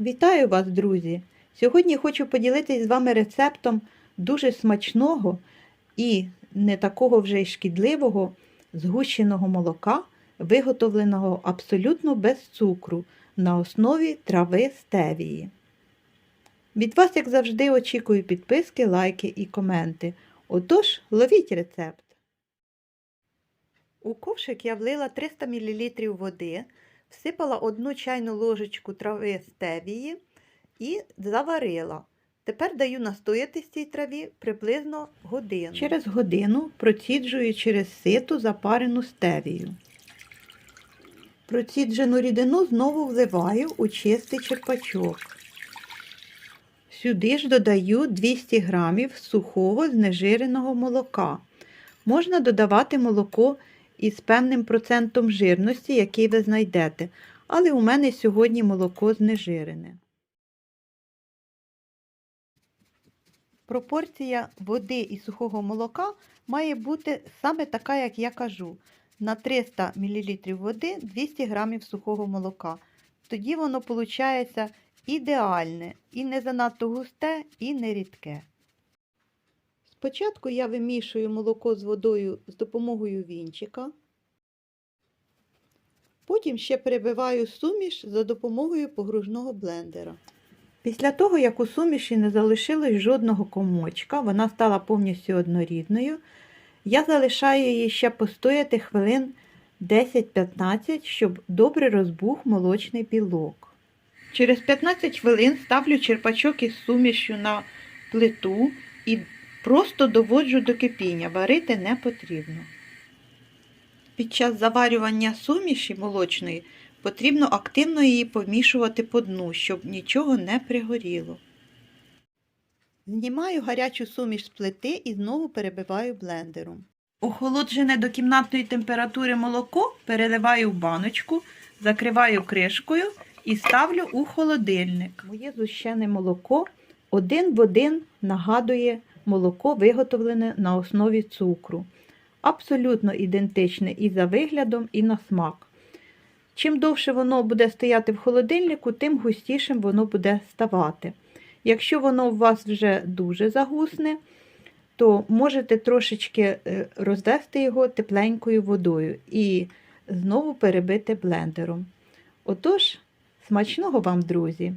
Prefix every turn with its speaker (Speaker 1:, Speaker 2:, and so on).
Speaker 1: Вітаю вас, друзі! Сьогодні хочу поділитися з вами рецептом дуже смачного і не такого вже й шкідливого згущеного молока, виготовленого абсолютно без цукру на основі трави стевії. Від вас, як завжди, очікую підписки, лайки і коменти. Отож, ловіть рецепт. У ковшик я влила 300 мл води, всипала одну чайну ложечку трави стевії і заварила. Тепер даю настояти цій траві приблизно годину. Через годину проціджую через сито запарену стевію. Проціджену рідину знову вливаю у чистий черпачок. Сюди ж додаю 200 г сухого знежиреного молока. Можна додавати молоко із певним процентом жирності, який ви знайдете, але у мене сьогодні молоко знежирене. Пропорція води і сухого молока має бути саме така, як я кажу. На 300 мл води 200 г сухого молока. Тоді воно виходить ідеальне, і не занадто густе, і не рідке. Спочатку я вимішую молоко з водою з допомогою вінчика. Потім ще перебиваю суміш за допомогою погружного блендера. Після того, як у суміші не залишилось жодного комочка, вона стала повністю однорідною, я залишаю її ще постояти хвилин 10-15, щоб добре розбух молочний білок. Через 15 хвилин ставлю черпачок із сумішю на плиту і просто доводжу до кипіння, варити не потрібно. Під час заварювання суміші молочної потрібно активно її помішувати по дну, щоб нічого не пригоріло. Знімаю гарячу суміш з плити і знову перебиваю блендером. Охолоджене до кімнатної температури молоко переливаю в баночку, закриваю кришкою і ставлю у холодильник. Моє зущене молоко один в один нагадує молоко, виготовлене на основі цукру. Абсолютно ідентичне і за виглядом, і на смак. Чим довше воно буде стояти в холодильнику, тим густішим воно буде ставати. Якщо воно у вас вже дуже загусне, то можете трошечки е, розвести його тепленькою водою і знову перебити блендером. Отож, смачного вам, друзі!